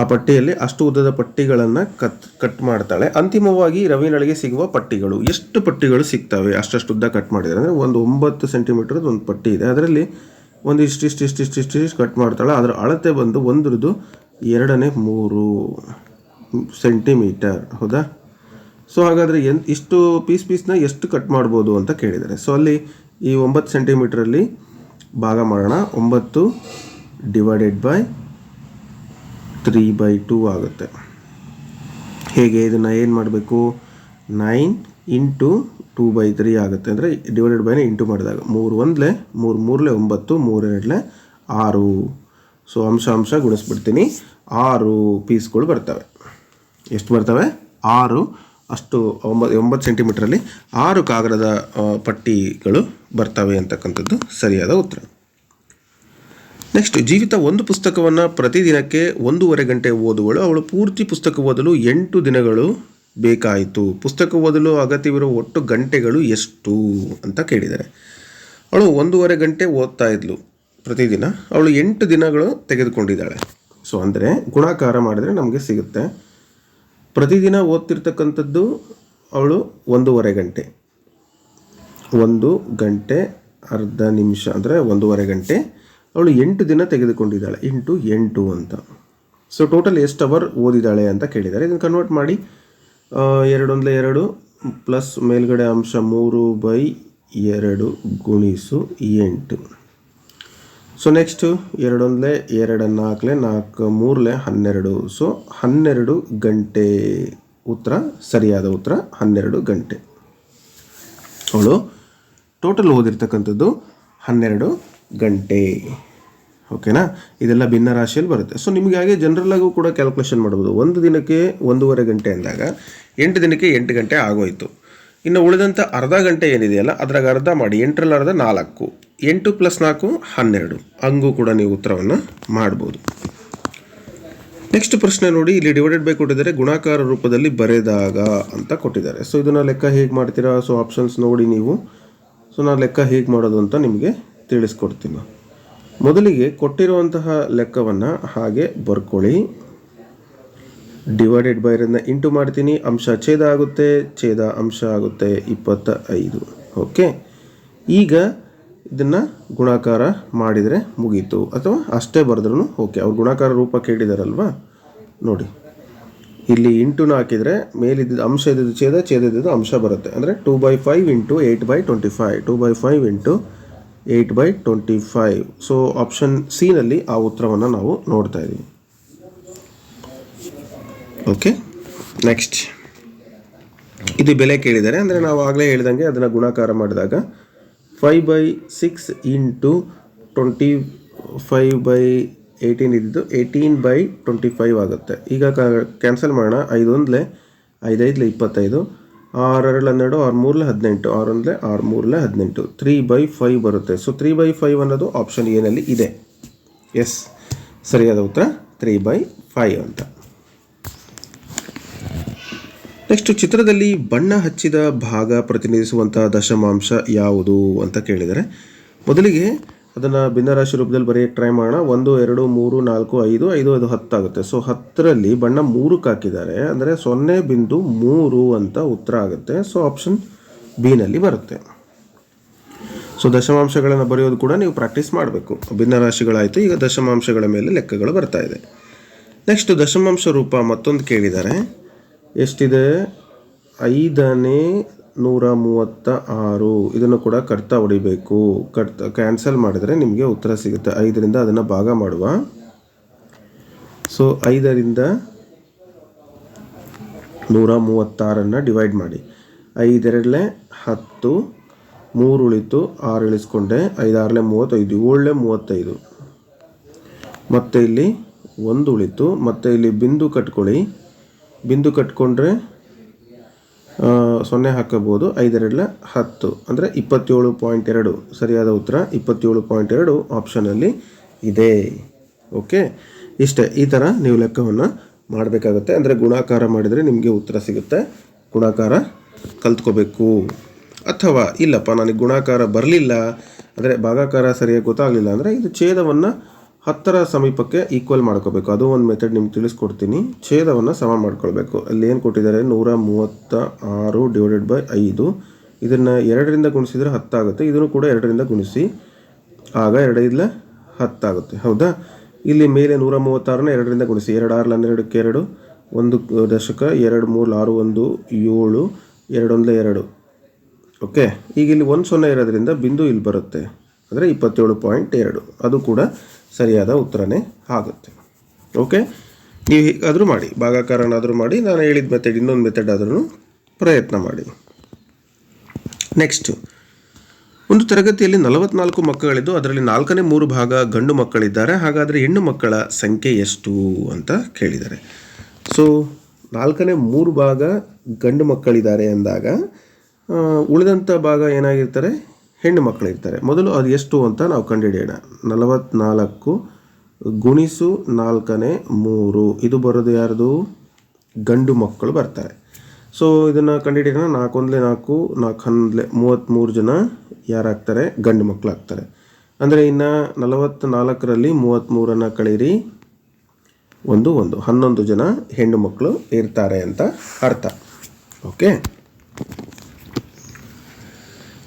ಆ ಪಟ್ಟಿಯಲ್ಲಿ ಅಷ್ಟು ಉದ್ದದ ಪಟ್ಟಿಗಳನ್ನು ಕತ್, ಕಟ್ ಮಾಡ್ತಾಳೆ. ಅಂತಿಮವಾಗಿ ರವಿನಳಿಗೆ ಸಿಗುವ ಪಟ್ಟಿಗಳು. ಎಷ್ಟು ಪಟ್ಟಿಗಳು ಸಿಗ್ತವೆ? ಅಷ್ಟಷ್ಟು ಉದ್ದ ಕಟ್ ಮಾಡಿದ್ದಾರೆ ಅಂದರೆ ಒಂದು ಒಂಬತ್ತು ಸೆಂಟಿಮೀಟರ್ದು ಒಂದು ಪಟ್ಟಿ ಇದೆ. ಅದರಲ್ಲಿ ಒಂದು ಇಷ್ಟಿಷ್ಟು ಇಷ್ಟಿಷ್ಟು ಇಷ್ಟಿಷ್ಟು ಕಟ್ ಮಾಡ್ತಾಳೆ. ಅದರ ಅಳತೆ ಬಂದು ಒಂದ್ರದ್ದು ಎರಡನೇ ಮೂರು. ಸೆಂಟಿಮೀಟರ್, ಹೌದಾ? ಸೊ ಹಾಗಾದರೆ ಎನ್, ಇಷ್ಟು ಪೀಸ್ ಪೀಸ್ನ ಎಷ್ಟು ಕಟ್ ಮಾಡ್ಬೋದು ಅಂತ ಕೇಳಿದ್ದಾರೆ. ಸೊ ಅಲ್ಲಿ ಈ ಒಂಬತ್ತು ಸೆಂಟಿಮೀಟ್ರಲ್ಲಿ ಭಾಗ ಮಾಡೋಣ. ಒಂಬತ್ತು divided by three by two ಆಗುತ್ತೆ. ಹೇಗೆ ಇದನ್ನು ಏನು ಮಾಡಬೇಕು? Nine into two by three ಆಗುತ್ತೆ. ಅಂದರೆ ಡಿವೈಡೆಡ್ ಬೈನ ಇಂಟು ಮಾಡಿದಾಗ ಮೂರು ಒಂದಲೇ, ಮೂರು ಮೂರಲೆ ಒಂಬತ್ತು ಮೂರೆರಡಲೆ ಆರು. ಸೊ ಅಂಶ ಅಂಶ ಗುಣಿಸ್ಬಿಡ್ತೀನಿ. ಆರು ಪೀಸ್ಗಳು ಬರ್ತವೆ. ಎಷ್ಟು ಬರ್ತವೆ? ಆರು, ಅಷ್ಟು ಒಂಬತ್ತು ಒಂಬತ್ತು ಸೆಂಟಿಮೀಟ್ರಲ್ಲಿ ಆರು ಕಾಗದದ ಪಟ್ಟಿಗಳು ಬರ್ತವೆ ಅಂತಕ್ಕಂಥದ್ದು ಸರಿಯಾದ ಉತ್ತರ. ನೆಕ್ಸ್ಟ್, ಜೀವಿತ ಒಂದು ಪುಸ್ತಕವನ್ನು ಪ್ರತಿದಿನಕ್ಕೆ ಒಂದೂವರೆ ಗಂಟೆ ಓದುವಳು. ಅವಳು ಪೂರ್ತಿ ಪುಸ್ತಕ ಓದಲು ಎಂಟು ದಿನಗಳು ಬೇಕಾಯಿತು. ಪುಸ್ತಕ ಓದಲು ಅಗತ್ಯವಿರುವ ಒಟ್ಟು ಗಂಟೆಗಳು ಎಷ್ಟು ಅಂತ ಕೇಳಿದ್ದಾರೆ ಅವಳು ಒಂದೂವರೆ ಗಂಟೆ ಓದ್ತಾ ಇದ್ಲು ಪ್ರತಿದಿನ. ಅವಳು ಎಂಟು ದಿನಗಳು ತೆಗೆದುಕೊಂಡಿದ್ದಾಳೆ. ಸೊ ಅಂದರೆ ಗುಣಾಕಾರ ಮಾಡಿದರೆ ನಮಗೆ ಸಿಗುತ್ತೆ. ಪ್ರತಿದಿನ ಓದ್ತಿರ್ತಕ್ಕಂಥದ್ದು ಅವಳು ಒಂದೂವರೆ ಗಂಟೆ. ಒಂದು ಗಂಟೆ, ಅರ್ಧ ನಿಮಿಷ ಅಂದರೆ ಒಂದೂವರೆ ಗಂಟೆ ಅವಳು ಎಂಟು ದಿನ ತೆಗೆದುಕೊಂಡಿದ್ದಾಳೆ. ಇಂಟು ಎಂಟು ಅಂತ. ಸೊ ಟೋಟಲ್ ಎಷ್ಟು ಅವರ್ ಓದಿದ್ದಾಳೆ ಅಂತ ಕೇಳಿದ್ದಾರೆ. ಇದನ್ನು ಕನ್ವರ್ಟ್ ಮಾಡಿ ಎರಡೊಂದಲೇ ಎರಡು ಪ್ಲಸ್ ಮೇಲ್ಗಡೆ ಅಂಶ ಮೂರು ಬೈ ಎರಡು ಗುಣಿಸು ಎಂಟು. ಸೊ ನೆಕ್ಸ್ಟು ಎರಡೊಂದಲೇ ಎರಡು ನಾಲ್ಕಲೆ ನಾಲ್ಕು, ಮೂರಲೆ, ಹನ್ನೆರಡು. ಸೊ ಹನ್ನೆರಡು ಗಂಟೆ ಉತ್ತರ, ಸರಿಯಾದ ಉತ್ತರ, ಹನ್ನೆರಡು ಗಂಟೆ. ಅವಳು ಟೋಟಲ್ ಓದಿರ್ತಕ್ಕಂಥದ್ದು ಹನ್ನೆರಡು ಗಂಟೆ. ಓಕೆನಾ ಇದೆಲ್ಲ ಭಿನ್ನ ರಾಶಿಯಲ್ಲಿ ಬರುತ್ತೆ. ಸೊ ನಿಮಗೆ ಹಾಗೆ ಜನರಲ್ ಆಗೂ ಕೂಡ ಕ್ಯಾಲ್ಕುಲೇಷನ್ ಮಾಡ್ಬೋದು. ಒಂದು ದಿನಕ್ಕೆ ಒಂದೂವರೆ ಗಂಟೆ ಅಂದಾಗ, ಎಂಟು ದಿನಕ್ಕೆ ಎಂಟು ಗಂಟೆ ಆಗೋಯಿತು. ಇನ್ನು ಉಳಿದಂಥ ಅರ್ಧ ಗಂಟೆ ಏನಿದೆಯಲ್ಲ, ಅದ್ರಾಗ ಅರ್ಧ ಮಾಡಿ ಎಂಟರಲ್ಲಿ ಅರ್ಧ ನಾಲ್ಕು. ಎಂಟು ಪ್ಲಸ್ ನಾಲ್ಕು, ಹನ್ನೆರಡು. ಹಂಗೂ ಕೂಡ ನೀವು ಉತ್ತರವನ್ನು ಮಾಡ್ಬೋದು. ನೆಕ್ಸ್ಟ್ ಪ್ರಶ್ನೆ ನೋಡಿ, ಇಲ್ಲಿ ಡಿವೈಡೆಡ್ ಬೈ ಕೊಟ್ಟಿದ್ದಾರೆ, ಗುಣಾಕಾರ ರೂಪದಲ್ಲಿ ಬರೆದಾಗ ಅಂತ ಕೊಟ್ಟಿದ್ದಾರೆ. ಸೊ ಇದನ್ನು ಲೆಕ್ಕ ಹೇಗೆ ಮಾಡ್ತೀರಾ? ಸೊ ಆಪ್ಷನ್ಸ್ ನೋಡಿ ನೀವು. ಸೊ ನಾನು ಲೆಕ್ಕ ಹೇಗೆ ಮಾಡೋದು ಅಂತ ನಿಮಗೆ ತಿಳಿಸ್ಕೊಡ್ತೀನಿ. ಮೊದಲಿಗೆ ಕೊಟ್ಟಿರುವಂತಹ ಲೆಕ್ಕವನ್ನು ಹಾಗೆ ಬರ್ಕೊಳ್ಳಿ. ಡಿವೈಡೆಡ್ ಬೈ ಇರೋದನ್ನ ಇಂಟು ಮಾಡ್ತೀನಿ. ಅಂಶ ಛೇದ ಆಗುತ್ತೆ. ಛೇದ ಅಂಶ ಆಗುತ್ತೆ ಇಪ್ಪತ್ತ ಐದು ಓಕೆ ಈಗ ಇದನ್ನು ಗುಣಾಕಾರ ಮಾಡಿದರೆ ಮುಗೀತು. ಅಥವಾ ಅಷ್ಟೇ ಬರೆದ್ರೂ ಓಕೆ. ಅವ್ರು ಗುಣಾಕಾರ ರೂಪ ಕೇಳಿದಾರಲ್ವಾ? ನೋಡಿ. ಇಲ್ಲಿ ಇಂಟುನ ಹಾಕಿದರೆ ಮೇಲಿದ್ದ ಅಂಶ ಇದ್ದಿದ್ದು ಛೇದ ಛೇದ ಇದ್ದಿದ್ದು ಅಂಶ ಬರುತ್ತೆ. ಅಂದರೆ two by five into eight by twenty five two by five into eight by twenty five so option ಸಿನಲ್ಲಿ ಆ ಉತ್ತರವನ್ನು ನಾವು ನೋಡ್ತಾ ಇದ್ದೀವಿ ಓಕೆ. ನೆಕ್ಸ್ಟ್ ಇದು ಬೆಲೆ ಕೇಳಿದರೆ ಅಂದರೆ ನಾವು ಆಗಲೇ ಹೇಳಿದಂಗೆ ಅದನ್ನು ಗುಣಾಕಾರ ಮಾಡಿದಾಗ five by six into twenty five by eighteen ಇದ್ದಿದ್ದು ಏಯ್ಟೀನ್ ಬೈ ಟ್ವೆಂಟಿ ಫೈವ್ ಆಗುತ್ತೆ. ಈಗ ಕ್ಯಾನ್ಸಲ್ ಮಾಡೋಣ. ಐದೊಂದಲೇ ಐದೈದಲೆ ಇಪ್ಪತ್ತೈದು ಆರೆರಡು ಹನ್ನೆರಡು ಆರು ಮೂರಲೆ ಹದಿನೆಂಟು, ಆರೊಂದಲೆ ಆರು ಮೂರಲೆ ಹದಿನೆಂಟು. ತ್ರೀ ಬೈ ಫೈವ್ ಬರುತ್ತೆ. ಸೊ ತ್ರೀ ಬೈ ಫೈವ್ ಅನ್ನೋದು ಆಪ್ಷನ್ ಏನಲ್ಲಿ ಇದೆ. ಎಸ್ ಸರಿಯಾದ ಉತ್ತರ? ತ್ರೀ ಬೈ ಫೈವ್ ಅಂತ. ನೆಕ್ಸ್ಟ್ ಚಿತ್ರದಲ್ಲಿ ಬಣ್ಣ ಹಚ್ಚಿದ ಭಾಗ ಪ್ರತಿನಿಧಿಸುವಂತಹ ದಶಮಾಂಶ ಯಾವುದು ಅಂತ ಕೇಳಿದರೆ, ಮೊದಲಿಗೆ ಅದನ್ನು ಭಿನ್ನರಾಶಿ ರೂಪದಲ್ಲಿ ಬರೆಯಕ್ಕೆ ಟ್ರೈ ಮಾಡೋಣ. ಒಂದು, ಎರಡು, ಮೂರು, ನಾಲ್ಕು, ಐದು ಐದು ಅದು ಹತ್ತಾಗುತ್ತೆ ಸೊ ಹತ್ತರಲ್ಲಿ ಬಣ್ಣ ಮೂರಕ್ಕೆ ಹಾಕಿದ್ದಾರೆ. ಅಂದರೆ ಸೊನ್ನೆ ಬಿಂದು ಮೂರು ಅಂತ ಉತ್ತರ ಆಗುತ್ತೆ. ಸೊ ಆಪ್ಷನ್ ಬಿನಲ್ಲಿ ಬರುತ್ತೆ. ಸೊ ದಶಮಾಂಶಗಳನ್ನು ಬರೆಯೋದು ಕೂಡ ನೀವು ಪ್ರಾಕ್ಟೀಸ್ ಮಾಡಬೇಕು. ಭಿನ್ನರಾಶಿಗಳಾಯಿತು, ಈಗ ದಶಮಾಂಶಗಳ ಮೇಲೆ ಲೆಕ್ಕಗಳು ಬರ್ತಾ ಇದೆ. ನೆಕ್ಸ್ಟ್ ದಶಮಾಂಶ ರೂಪ ಮತ್ತೊಂದು ಕೇಳಿದ್ದಾರೆ ಎಷ್ಟಿದೆ? ಐದನೇ ನೂರ ಮೂವತ್ತ ಆರು ಇದನ್ನು ಕೂಡ ಕಡ್ತಾ ಹೊಡಿಬೇಕು. ಕಡ್ತ, ಕ್ಯಾನ್ಸಲ್ ಮಾಡಿದರೆ ನಿಮಗೆ ಉತ್ತರ ಸಿಗುತ್ತೆ. ಐದರಿಂದ ಅದನ್ನು ಭಾಗ ಮಾಡುವ. ಸೊ, ಐದರಿಂದ ನೂರ ಮೂವತ್ತಾರನ್ನು ಡಿವೈಡ್ ಮಾಡಿ. ಐದೆರಡಲೇ ಹತ್ತು ಮೂರು ಉಳಿತು ಆರು ಇಳಿಸ್ಕೊಂಡೆ ಐದಾರಲೆ ಮೂವತ್ತೈದು, ಏಳಲೆ ಮೂವತ್ತೈದು. ಮತ್ತು ಇಲ್ಲಿ ಒಂದು ಉಳಿತು ಮತ್ತು ಇಲ್ಲಿ ಬಿಂದು ಕಟ್ಕೊಳ್ಳಿ. ಬಿಂದು ಕಟ್ಕೊಂಡ್ರೆ ಸೊನ್ನೆ ಹಾಕಬಹುದು ಐದರಲ್ಲ ಹತ್ತು. ಅಂದರೆ ಇಪ್ಪತ್ತೇಳು ಪಾಯಿಂಟ್ ಎರಡು. ಸರಿಯಾದ ಉತ್ತರ? ಇಪ್ಪತ್ತೇಳು ಪಾಯಿಂಟ್ ಎರಡು ಆಪ್ಷನಲ್ಲಿ ಇದೆ. ಓಕೆ? ಇಷ್ಟೇ. ಈ ಥರ ನೀವು ಲೆಕ್ಕವನ್ನು ಮಾಡಬೇಕಾಗತ್ತೆ. ಅಂದರೆ ಗುಣಾಕಾರ ಮಾಡಿದರೆ ನಿಮಗೆ ಉತ್ತರ ಸಿಗುತ್ತೆ. ಗುಣಾಕಾರ ಕಲ್ತ್ಕೋಬೇಕು. ಅಥವಾ ಇಲ್ಲಪ್ಪ, ನನಗೆ ಗುಣಾಕಾರ ಬರಲಿಲ್ಲ. ಅಂದರೆ ಭಾಗಾಕಾರ ಸರಿಯಾಗಿ ಗೊತ್ತಾಗಲಿಲ್ಲ ಅಂದರೆ ಇದು ಛೇದವನ್ನು ಹತ್ತರ ಸಮೀಪಕ್ಕೆ ಈಕ್ವಲ್ ಮಾಡ್ಕೋಬೇಕು. ಅದು ಒಂದು ಮೆಥಡ್ ನಿಮ್ಗೆ ತಿಳಿಸ್ಕೊಡ್ತೀನಿ. ಛೇದವನ್ನು ಸಮ ಮಾಡ್ಕೊಳ್ಬೇಕು. ಅಲ್ಲಿ ಏನು ಕೊಟ್ಟಿದ್ದಾರೆ? ನೂರ ಮೂವತ್ತ ಆರು ಡಿವೈಡೆಡ್ ಬೈ ಐದು. ಇದನ್ನು ಎರಡರಿಂದ ಗುಣಿಸಿದರೆ ಹತ್ತಾಗುತ್ತೆ. ಇದನ್ನು ಕೂಡ ಎರಡರಿಂದ ಗುಣಿಸಿ. ಆಗ ಎರಡೈದಲ ಹತ್ತಾಗುತ್ತೆ. ಹೌದಾ? ಇಲ್ಲಿ ಮೇಲೆ ನೂರ ಮೂವತ್ತಾರನ್ನ ಎರಡರಿಂದ ಗುಣಿಸಿ. ಎರಡು ಆರು ಹನ್ನೆರಡಕ್ಕೆ ಎರಡು. ಒಂದು ದಶಕ ಎರಡು ಮೂರು ಆರು ಒಂದು ಏಳು. ಎರಡೊಂದು ಎರಡು. ಓಕೆ? ಈಗ ಇಲ್ಲಿ ಒಂದು ಸೊನ್ನೆ ಇರೋದ್ರಿಂದ ಬಿಂದು ಇಲ್ಲಿ ಬರುತ್ತೆ. ಅಂದರೆ ಇಪ್ಪತ್ತೇಳು ಪಾಯಿಂಟ್ ಎರಡು. ಅದು ಕೂಡ ಸರಿಯಾದ ಉತ್ತರನೇ ಆಗುತ್ತೆ. ಓಕೆ ನೀವು ಹೀಗಾದರೂ ಮಾಡಿ, ಭಾಗಾಕಾರನಾದರೂ ಮಾಡಿ, ನಾನು ಹೇಳಿದ ಮೆಥಡ್ ಇನ್ನೊಂದು ಮೆಥಡ್ ಆದ್ರೂ ಪ್ರಯತ್ನ ಮಾಡಿ. ನೆಕ್ಸ್ಟು ಒಂದು ತರಗತಿಯಲ್ಲಿ ನಲವತ್ನಾಲ್ಕು ಮಕ್ಕಳಿದ್ದು, ಅದರಲ್ಲಿ ನಾಲ್ಕನೇ ಮೂರು ಭಾಗ ಗಂಡು ಮಕ್ಕಳಿದ್ದಾರೆ, ಹಾಗಾದರೆ ಹೆಣ್ಣು ಮಕ್ಕಳ ಸಂಖ್ಯೆ ಎಷ್ಟು ಅಂತ ಕೇಳಿದ್ದಾರೆ. ಸೊ ನಾಲ್ಕನೇ ಮೂರು ಭಾಗ ಗಂಡು ಮಕ್ಕಳಿದ್ದಾರೆ ಅಂದಾಗ ಉಳಿದಂಥ ಭಾಗ ಏನಾಗಿರ್ತಾರೆ? ಹೆಣ್ಣು ಮಕ್ಕಳಿರ್ತಾರೆ ಮೊದಲು ಅದು ಎಷ್ಟು ಅಂತ ನಾವು ಕಂಡುಹಿಡಿಯೋಣ. ನಲವತ್ನಾಲ್ಕು ಗುಣಿಸು ನಾಲ್ಕನೇ ಮೂರು. ಇದು ಬರೋದು ಯಾರ್ದು? ಗಂಡು ಮಕ್ಕಳು ಬರ್ತಾರೆ. ಸೊ ಇದನ್ನು ಕಂಡುಹಿಡಿಯೋಣ. ನಾಲ್ಕೊಂದಲೇ ನಾಲ್ಕು ನಾಲ್ಕು ಹನ್ನೊಂದಲೇ ಮೂವತ್ತ್ಮೂರು ಜನ ಯಾರಾಗ್ತಾರೆ? ಗಂಡು ಮಕ್ಕಳು ಆಗ್ತಾರೆ. ಅಂದರೆ ಇನ್ನು ನಲವತ್ತ್ನಾಲ್ಕರಲ್ಲಿ ಮೂವತ್ತ್ಮೂರನ್ನು ಕಳೀರಿ ಒಂದು ಒಂದು. ಹನ್ನೊಂದು ಜನ ಹೆಣ್ಣು ಮಕ್ಕಳು ಇರ್ತಾರೆ ಅಂತ ಅರ್ಥ. ಓಕೆ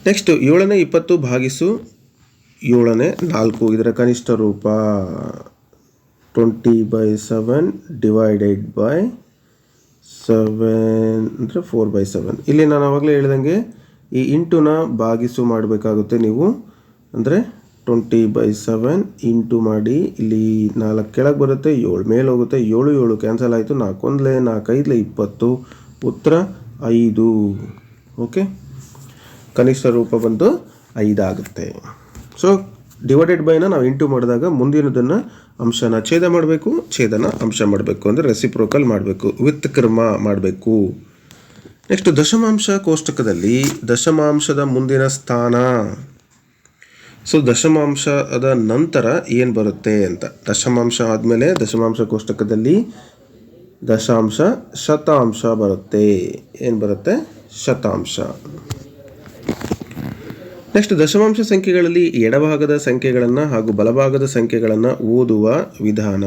ನೆಕ್ಸ್ಟು ಏಳನೇ ಇಪ್ಪತ್ತು ಭಾಗಿಸು ಏಳನೇ ನಾಲ್ಕು. ಇದರ ಕನಿಷ್ಠ ರೂಪ twenty by seven divided by seven ಅಂದರೆ ಫೋರ್ ಬೈ ಸೆವೆನ್ ಇಲ್ಲಿ ನಾನು ಆವಾಗಲೇ ಹೇಳ್ದಂಗೆ ಈ ಇಂಟುನ ಭಾಗಿಸು ಮಾಡಬೇಕಾಗುತ್ತೆ ನೀವು. ಅಂದರೆ ಟ್ವೆಂಟಿ ಬೈ ಸೆವೆನ್ ಇಂಟು ಮಾಡಿ ಇಲ್ಲಿ ನಾಲ್ಕು ಕೆಳಗೆ ಬರುತ್ತೆ, ಏಳು ಮೇಲೆ ಹೋಗುತ್ತೆ, ಏಳು ಏಳು ಕ್ಯಾನ್ಸಲ್ ಆಯಿತು. ನಾಲ್ಕೊಂದಲೇ ನಾಲ್ಕೈದಲೇ ಇಪ್ಪತ್ತು. ಉತ್ತರ ಐದು. ಓಕೆ ಕನಿಷ್ಠ ರೂಪ ಬಂದು ಐದಾಗುತ್ತೆ. ಸೊ ಡಿವೈಡೆಡ್ ಬೈನ ನಾವು ಇಂಟು ಮಾಡಿದಾಗ ಮುಂದಿನದನ್ನು ಅಂಶನ ಛೇದ ಮಾಡಬೇಕು, ಛೇದನ ಅಂಶ ಮಾಡಬೇಕು ಅಂದರೆ ರೆಸಿಪ್ರೋಕಲ್ ಮಾಡಬೇಕು ವಿತ್ ಕ್ರಮ ಮಾಡಬೇಕು. ನೆಕ್ಸ್ಟ್ ದಶಮಾಂಶ ಕೋಷ್ಟಕದಲ್ಲಿ ದಶಮಾಂಶದ ಮುಂದಿನ ಸ್ಥಾನ. ಸೊ ದಶಮಾಂಶದ ನಂತರ ಏನು ಬರುತ್ತೆ ಅಂತ. ದಶಮಾಂಶ ಆದಮೇಲೆ ದಶಮಾಂಶ ಕೋಷ್ಟಕದಲ್ಲಿ ದಶಾಂಶ ಶತಾಂಶ ಬರುತ್ತೆ. ಏನು ಬರುತ್ತೆ? ಶತಾಂಶ. ನೆಕ್ಸ್ಟ್ ದಶಮಾಂಶ ಸಂಖ್ಯೆಗಳಲ್ಲಿ ಎಡಭಾಗದ ಸಂಖ್ಯೆಗಳನ್ನು ಹಾಗೂ ಬಲಭಾಗದ ಸಂಖ್ಯೆಗಳನ್ನು ಓದುವ ವಿಧಾನ.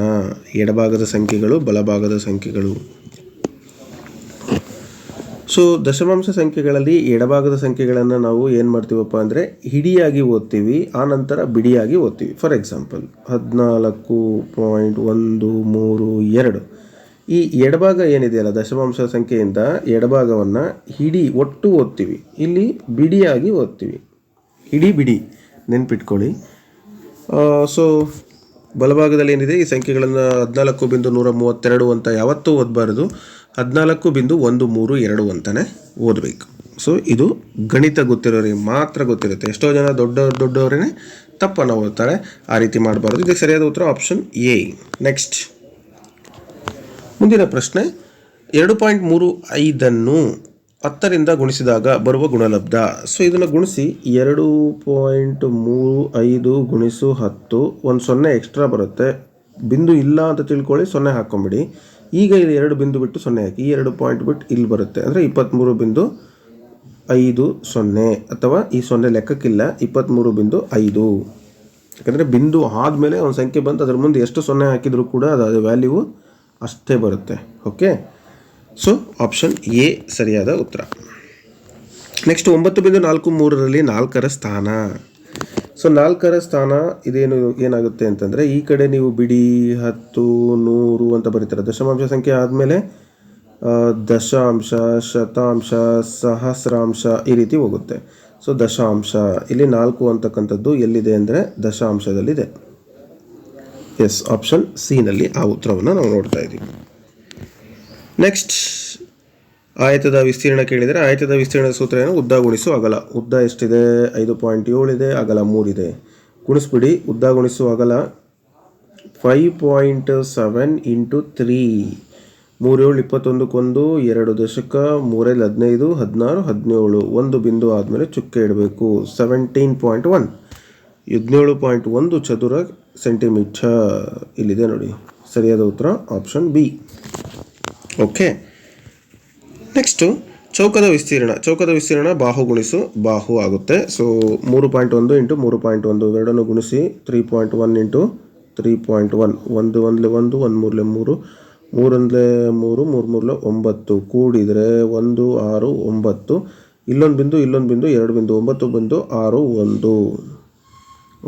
ಎಡಭಾಗದ ಸಂಖ್ಯೆಗಳು, ಬಲಭಾಗದ ಸಂಖ್ಯೆಗಳು. ಸೊ ದಶಮಾಂಶ ಸಂಖ್ಯೆಗಳಲ್ಲಿ ಎಡಭಾಗದ ಸಂಖ್ಯೆಗಳನ್ನು ನಾವು ಏನು ಮಾಡ್ತೀವಪ್ಪ ಅಂದರೆ ಹಿಡಿಯಾಗಿ ಓದ್ತೀವಿ, ಆ ನಂತರ ಬಿಡಿಯಾಗಿ ಓದ್ತೀವಿ. ಫಾರ್ ಎಕ್ಸಾಂಪಲ್ ಹದಿನಾಲ್ಕು ಪಾಯಿಂಟ್ ಒಂದು ಮೂರು ಎರಡು. ಈ ಎಡಭಾಗ ಏನಿದೆಯಲ್ಲ ದಶಮಾಂಶ ಸಂಖ್ಯೆಯಿಂದ ಎಡಭಾಗವನ್ನು ಹಿಡಿ ಒಟ್ಟು ಓದ್ತೀವಿ. ಇಲ್ಲಿ ಬಿಡಿಯಾಗಿ ಓದ್ತೀವಿ. ಇಡೀ ಬಿಡಿ ನೆನ್ಪಿಟ್ಕೊಳ್ಳಿ. ಸೊ ಬಲಭಾಗದಲ್ಲಿ ಏನಿದೆ? ಈ ಸಂಖ್ಯೆಗಳನ್ನು ಹದಿನಾಲ್ಕು ಬಿಂದು ನೂರ ಮೂವತ್ತೆರಡು ಅಂತ ಯಾವತ್ತೂ ಓದಬಾರದು. ಹದಿನಾಲ್ಕು ಬಿಂದು ಒಂದು ಮೂರು ಎರಡು ಅಂತಲೇ ಓದಬೇಕು. ಸೊ ಇದು ಗಣಿತ ಗೊತ್ತಿರೋರಿಗೆ ಮಾತ್ರ ಗೊತ್ತಿರುತ್ತೆ. ಎಷ್ಟೋ ಜನ ದೊಡ್ಡ ದೊಡ್ಡವರೇ ತಪ್ಪನ್ನು ಓದ್ತಾರೆ. ಆ ರೀತಿ ಮಾಡಬಾರ್ದು. ಇದಕ್ಕೆ ಸರಿಯಾದ ಉತ್ತರ ಆಪ್ಷನ್ ಎ ನೆಕ್ಸ್ಟ್ ಮುಂದಿನ ಪ್ರಶ್ನೆ. ಎರಡು ಪಾಯಿಂಟ್ ಮೂರು ಐದನ್ನು ಹತ್ತರಿಂದ ಗುಣಿಸಿದಾಗ ಬರುವ ಗುಣಲಬ್ಧ. ಸೊ ಇದನ್ನು ಗುಣಿಸಿ ಎರಡು ಪಾಯಿಂಟ್ ಮೂರು ಐದು ಗುಣಿಸು ಹತ್ತು, ಒಂದು ಸೊನ್ನೆ ಎಕ್ಸ್ಟ್ರಾ ಬರುತ್ತೆ. ಬಿಂದು ಇಲ್ಲ ಅಂತ ತಿಳ್ಕೊಳ್ಳಿ, ಸೊನ್ನೆ ಹಾಕ್ಕೊಂಬಿಡಿ. ಈಗ ಇದು ಎರಡು ಬಿಂದು ಬಿಟ್ಟು ಸೊನ್ನೆ ಹಾಕಿ, ಈ ಎರಡು ಪಾಯಿಂಟ್ ಬಿಟ್ಟು ಇಲ್ಲಿ ಬರುತ್ತೆ. ಅಂದರೆ ಇಪ್ಪತ್ತ್ಮೂರು ಬಿಂದು ಐದು ಸೊನ್ನೆ, ಅಥವಾ ಈ ಸೊನ್ನೆ ಲೆಕ್ಕಕ್ಕಿಲ್ಲ ಇಪ್ಪತ್ತ್ಮೂರು ಬಿಂದು ಐದು. ಯಾಕಂದರೆ ಬಿಂದು ಆದಮೇಲೆ ಒಂದು ಸಂಖ್ಯೆ ಬಂತು ಅದ್ರ ಮುಂದೆ ಎಷ್ಟು ಸೊನ್ನೆ ಹಾಕಿದರೂ ಕೂಡ ಅದು ವ್ಯಾಲ್ಯೂ ಅಷ್ಟೇ ಬರುತ್ತೆ. ಓಕೆ ಸೊ ಆಪ್ಷನ್ ಎ ಸರಿಯಾದ ಉತ್ತರ. ನೆಕ್ಸ್ಟ್ ಒಂಬತ್ತು ಬಿಂದು ನಾಲ್ಕು ಮೂರರಲ್ಲಿ ನಾಲ್ಕರ ಸ್ಥಾನ. ಸೊ ನಾಲ್ಕರ ಸ್ಥಾನ ಇದೇನು ಏನಾಗುತ್ತೆ ಅಂತಂದರೆ, ಈ ಕಡೆ ನೀವು ಬಿಡಿ, ಹತ್ತು, ನೂರು ಅಂತ ಬರೀತಾರೆ. ದಶಮಾಂಶ ಸಂಖ್ಯೆ ಆದಮೇಲೆ ದಶಾಂಶ, ಶತಾಂಶ, ಸಹಸ್ರಾಂಶ ಈ ರೀತಿ ಹೋಗುತ್ತೆ. ಸೊ ದಶಾಂಶ, ಇಲ್ಲಿ ನಾಲ್ಕು ಅಂತಕ್ಕಂಥದ್ದು ಎಲ್ಲಿದೆ ಅಂದರೆ ದಶಾಂಶದಲ್ಲಿದೆ. ಎಸ್ ಆಪ್ಷನ್ ಸಿನಲ್ಲಿ ಆ ಉತ್ತರವನ್ನು ನಾವು ನೋಡ್ತಾ ಇದ್ದೀವಿ. ನೆಕ್ಸ್ಟ್ ಆಯತದ ವಿಸ್ತೀರ್ಣ ಕೇಳಿದರೆ ಆಯತದ ವಿಸ್ತೀರ್ಣದ ಸೂತ್ರ ಏನು ಉದ್ದ ಗುಣಿಸು ಅಗಲ. ಉದ್ದ ಎಷ್ಟಿದೆ? ಐದು ಪಾಯಿಂಟ್ ಏಳಿದೆ, ಅಗಲ ಮೂರಿದೆ. ಗುಣಿಸ್ಬಿಡಿ. ಉದ್ದ ಗುಣಿಸು ಅಗಲ five point seven into three ಮೂರೇಳು ಇಪ್ಪತ್ತೊಂದಕ್ಕೊಂದು, ಎರಡು ದಶಕ ಮೂರಲ್ಲಿ ಹದಿನೈದು, ಹದಿನಾರು ಹದಿನೇಳು. ಒಂದು ಬಿಂದು ಆದಮೇಲೆ ಚುಕ್ಕೆ ಇಡಬೇಕು. ಸೆವೆಂಟೀನ್ ಪಾಯಿಂಟ್ ಒನ್ ಹದಿನೇಳು ಪಾಯಿಂಟ್ ಒಂದು ಚದುರ ಸೆಂಟಿಮೀಟರ್ ಇಲ್ಲಿದೆ ನೋಡಿ. ಸರಿಯಾದ ಉತ್ತರ ಆಪ್ಷನ್ ಬಿ ಓಕೆ ನೆಕ್ಸ್ಟು ಚೌಕದ ವಿಸ್ತೀರ್ಣ. ಚೌಕದ ವಿಸ್ತೀರ್ಣ ಬಾಹು ಗುಣಿಸು, ಬಾಹು ಆಗುತ್ತೆ. ಸೊ ಮೂರು ಪಾಯಿಂಟ್ ಒಂದು ಇಂಟು ಮೂರು ಪಾಯಿಂಟ್ ಒಂದು ಎರಡನ್ನು ಗುಣಿಸಿ three point one into three point one ಒಂದು ಒಂದಲೇ ಒಂದು ಒಂದು ಮೂರಲೆ ಮೂರು. ಮೂರೊಂದಲೇ ಮೂರು ಮೂರು ಮೂರಲೆ ಒಂಬತ್ತು. ಕೂಡಿದರೆ ಒಂದು, ಆರು, ಒಂಬತ್ತು. ಇಲ್ಲೊಂದು ಬಿಂದು ಇಲ್ಲೊಂದು ಬಿಂದು, ಎರಡು ಬಿಂದು, ಒಂಬತ್ತು ಬಿಂದು, ಆರು, ಒಂದು.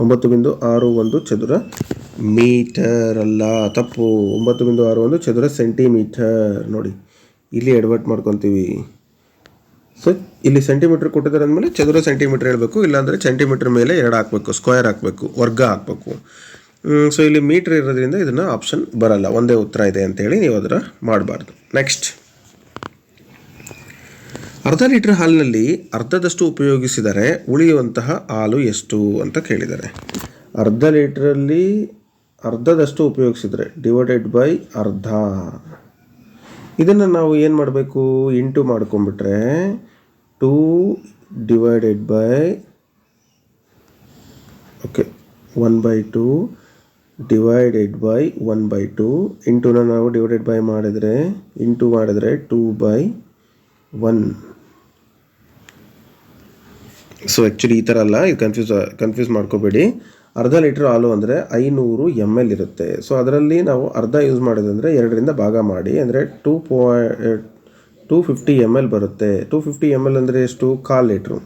ಒಂಬತ್ತು ಬಿಂದು ಆರು ಒಂದು ಚದುರ ಮೀಟರ್ ಅಲ್ಲ. ತಪ್ಪು. ಒಂಬತ್ತು ಬಿಂದು ಆರು ಒಂದು ಚದುರ ಸೆಂಟಿಮೀಟರ್. ನೋಡಿ, ಇಲ್ಲಿ ಎಡ್ವರ್ಟ್ ಮಾಡ್ಕೊತೀವಿ. ಸೊ ಇಲ್ಲಿ ಸೆಂಟಿಮೀಟರ್ ಕೊಟ್ಟಿದ್ದಾರೆ ಅಂದಮೇಲೆ ಚದುರ ಸೆಂಟಿಮೀಟರ್ ಹೇಳಬೇಕು. ಇಲ್ಲಾಂದರೆ ಸೆಂಟಿಮೀಟರ್ ಮೇಲೆ ಎರಡು ಹಾಕಬೇಕು, ಸ್ಕ್ವೇರ್ ಹಾಕಬೇಕು, ವರ್ಗ ಹಾಕಬೇಕು. ಸೊ ಇಲ್ಲಿ ಮೀಟ್ರ್ ಇರೋದ್ರಿಂದ ಇದನ್ನು ಆಪ್ಷನ್ ಬರಲ್ಲ. ಒಂದೇ ಉತ್ತರ ಇದೆ ಅಂತೇಳಿ ನೀವು ಅದರ ಮಾಡಬಾರ್ದು. ನೆಕ್ಸ್ಟ್ ಅರ್ಧ ಲೀಟರ್ ಹಾಲಿನಲ್ಲಿ ಅರ್ಧದಷ್ಟು ಉಪಯೋಗಿಸಿದರೆ ಉಳಿಯುವಂತಹ ಹಾಲು ಎಷ್ಟು ಅಂತ ಕೇಳಿದ್ದಾರೆ. ಅರ್ಧ ಲೀಟ್ರಲ್ಲಿ ಅರ್ಧದಷ್ಟು ಉಪಯೋಗಿಸಿದರೆ ಡಿವೈಡೆಡ್ ಬೈ ಅರ್ಧ. ಇದನ್ನು ನಾವು ಏನು ಮಾಡಬೇಕು? Into ಮಾಡ್ಕೊಂಬಿಟ್ರೆ two divided by, okay, one by two divided by one by two. ಇಂಟುನ ನಾವು ಡಿವೈಡೆಡ್ ಬೈ ಮಾಡಿದರೆ, ಇಂಟು ಮಾಡಿದರೆ two by one. So actually ಈ ಥರ ಅಲ್ಲ. ಇದು ಕನ್ಫ್ಯೂಸ್ ಕನ್ಫ್ಯೂಸ್ ಮಾಡ್ಕೋಬೇಡಿ. ಅರ್ಧ ಲೀಟ್ರ್ ಹಾಲು ಅಂದರೆ ಐನೂರು ಎಂ ಎಲ್ ಇರುತ್ತೆ. ಸೊ ಅದರಲ್ಲಿ ನಾವು ಅರ್ಧ ಯೂಸ್ ಮಾಡೋದಂದರೆ ಎರಡರಿಂದ ಭಾಗ ಮಾಡಿ. ಅಂದರೆ two point two fifty M L ಬರುತ್ತೆ. ಟೂ ಫಿಫ್ಟಿ ಎಂ ಎಲ್ ಅಂದರೆ ಎಷ್ಟು? ಕಾಲು ಲೀಟ್ರು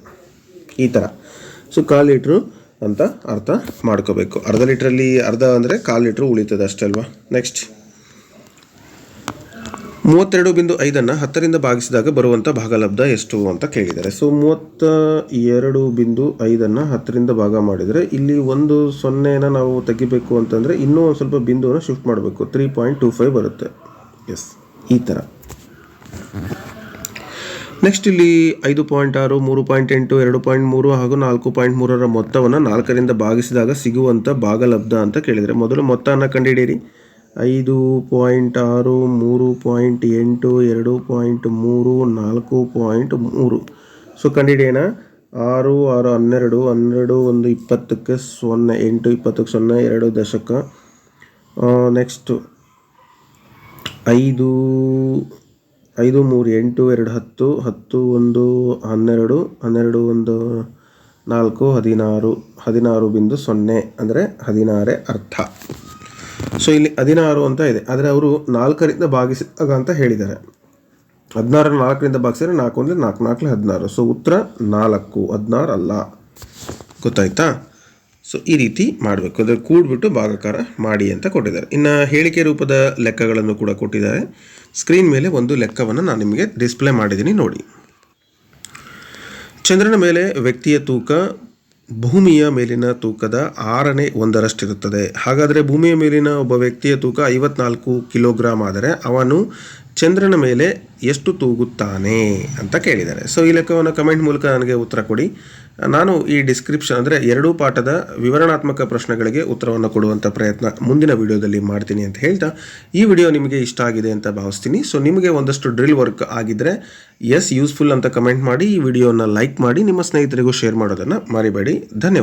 ಈ ಥರ ಸೊ ಕಾಲು ಲೀಟ್ರು ಅಂತ ಅರ್ಥ ಮಾಡ್ಕೋಬೇಕು. ಅರ್ಧ ಲೀಟ್ರಲ್ಲಿ ಅರ್ಧ ಅಂದರೆ ಕಾಲು ಲೀಟ್ರು ಉಳಿತದೆ ಅಷ್ಟೇ ಅಲ್ವಾ? ನೆಕ್ಸ್ಟ್ ಮೂವತ್ತೆರಡು ಬಿಂದು ಐದನ್ನು ಹತ್ತರಿಂದ ಭಾಗಿಸಿದಾಗ ಬರುವಂಥ ಭಾಗಲಬ್ಧ ಎಷ್ಟು ಅಂತ ಕೇಳಿದ್ದಾರೆ. ಸೊ ಮೂವತ್ತ ಎರಡು ಬಿಂದು ಐದನ್ನು ಹತ್ತರಿಂದ ಭಾಗ ಮಾಡಿದರೆ ಇಲ್ಲಿ ಒಂದು ಸೊನ್ನೆನ ನಾವು ತೆಗಿಬೇಕು ಅಂತಂದರೆ ಇನ್ನೂ ಒಂದು ಸ್ವಲ್ಪ ಬಿಂದುವನ್ನು ಶಿಫ್ಟ್ ಮಾಡಬೇಕು. ತ್ರೀ ಪಾಯಿಂಟ್ ಟೂ ಫೈವ್ ಬರುತ್ತೆ. ಎಸ್ ಈ ಥರ. ನೆಕ್ಸ್ಟ್ ಇಲ್ಲಿ ಐದು ಪಾಯಿಂಟ್ ಆರು, ಮೂರು ಪಾಯಿಂಟ್ ಎಂಟು, ಎರಡು ಪಾಯಿಂಟ್ ಮೂರು ಹಾಗೂ ನಾಲ್ಕು ಪಾಯಿಂಟ್ ಮೂರರ ಮೊತ್ತವನ್ನು ನಾಲ್ಕರಿಂದ ಭಾಗಿಸಿದಾಗ ಸಿಗುವಂಥ ಭಾಗಲಬ್ಧ ಅಂತ ಕೇಳಿದರೆ ಮೊದಲು ಮೊತ್ತವನ್ನು ಕಂಡುಹಿಡಿಯಿರಿ. ಐದು ಪಾಯಿಂಟ್ ಆರು, ಮೂರು ಪಾಯಿಂಟ್ ಎಂಟು, ಎರಡು ಪಾಯಿಂಟ್ ಮೂರು, ನಾಲ್ಕು ಪಾಯಿಂಟ್ ಮೂರು. ಸೊ ಕಂಡಿಡಿಯೋಣ ಆರು ಆರು, ಹನ್ನೆರಡು ಹನ್ನೆರಡು, ಒಂದು ಇಪ್ಪತ್ತಕ್ಕೆ ಸೊನ್ನೆ, ಎಂಟು, ಇಪ್ಪತ್ತಕ್ಕೆ ಸೊನ್ನೆ, ಎರಡು ದಶಕ. ನೆಕ್ಸ್ಟು ಐದು ಐದು, ಮೂರು, ಎಂಟು, ಎರಡು, ಹತ್ತು ಹತ್ತು, ಒಂದು, ಹನ್ನೆರಡು ಹನ್ನೆರಡು, ಒಂದು, ನಾಲ್ಕು, ಹದಿನಾರು ಹದಿನಾರು ಬಿಂದು ಸೊನ್ನೆ, ಅಂದರೆ ಹದಿನಾರೇ ಅರ್ಥ. ಸೊ ಇಲ್ಲಿ ಹದಿನಾರು ಅಂತ ಇದೆ. ಆದರೆ ಅವರು ನಾಲ್ಕರಿಂದ ಭಾಗಿಸಿದಾಗ ಅಂತ ಹೇಳಿದ್ದಾರೆ. ಹದಿನಾರು ನಾಲ್ಕರಿಂದ ಭಾಗಿಸಿದ್ರೆ ನಾಲ್ಕು ಅಂದರೆ ನಾಲ್ಕು ನಾಲ್ಕು ಹದಿನಾರು. ಸೊ ಉತ್ತರ ನಾಲ್ಕು, ಹದಿನಾರು ಅಲ್ಲ. ಗೊತ್ತಾಯ್ತಾ? ಸೊ ಈ ರೀತಿ ಮಾಡಬೇಕು. ಅಂದರೆ ಕೂಡ್ಬಿಟ್ಟು ಭಾಗಾಕಾರ ಮಾಡಿ ಅಂತ ಕೊಟ್ಟಿದ್ದಾರೆ. ಇನ್ನು ಹೇಳಿಕೆ ರೂಪದ ಲೆಕ್ಕಗಳನ್ನು ಕೂಡ ಕೊಟ್ಟಿದ್ದಾರೆ. ಸ್ಕ್ರೀನ್ ಮೇಲೆ ಒಂದು ಲೆಕ್ಕವನ್ನು ನಾನು ನಿಮಗೆ ಡಿಸ್ಪ್ಲೇ ಮಾಡಿದ್ದೀನಿ ನೋಡಿ. ಚಂದ್ರನ ಮೇಲೆ ವ್ಯಕ್ತಿಯ ತೂಕ ಭೂಮಿಯ ಮೇಲಿನ ತೂಕದ ಆರನೇ ಒಂದರಷ್ಟಿರುತ್ತದೆ. ಹಾಗಾದರೆ ಭೂಮಿಯ ಮೇಲಿನ ಒಬ್ಬ ವ್ಯಕ್ತಿಯ ತೂಕ ಐವತ್ನಾಲ್ಕು ಕಿಲೋಗ್ರಾಮ್ ಆದರೆ ಅವನು ಚಂದ್ರನ ಮೇಲೆ ಎಷ್ಟು ತೂಗುತ್ತಾನೆ ಅಂತ ಕೇಳಿದ್ದಾರೆ. ಸೊ ಈ ಲೆಕ್ಕವನ್ನು ಕಮೆಂಟ್ ಮೂಲಕ ನನಗೆ ಉತ್ತರ ಕೊಡಿ. ನಾನು ಈ ಡಿಸ್ಕ್ರಿಪ್ಷನ್ ಅಂದರೆ ಎರಡೂ ಪಾಠದ ವಿವರಣಾತ್ಮಕ ಪ್ರಶ್ನೆಗಳಿಗೆ ಉತ್ತರವನ್ನು ಕೊಡುವಂಥ ಪ್ರಯತ್ನ ಮುಂದಿನ ವಿಡಿಯೋದಲ್ಲಿ ಮಾಡ್ತೀನಿ ಅಂತ ಹೇಳ್ತಾ, ಈ ವಿಡಿಯೋ ನಿಮಗೆ ಇಷ್ಟ ಆಗಿದೆ ಅಂತ ಭಾವಿಸ್ತೀನಿ. ಸೊ ನಿಮಗೆ ಒಂದಷ್ಟು ಡ್ರಿಲ್ ವರ್ಕ್ ಆಗಿದ್ದರೆ ಎಸ್ ಯೂಸ್ಫುಲ್ ಅಂತ ಕಮೆಂಟ್ ಮಾಡಿ, ಈ ವಿಡಿಯೋನ ಲೈಕ್ ಮಾಡಿ, ನಿಮ್ಮ ಸ್ನೇಹಿತರಿಗೂ ಶೇರ್ ಮಾಡೋದನ್ನು ಮರಿಬೇಡಿ. ಧನ್ಯವಾದ.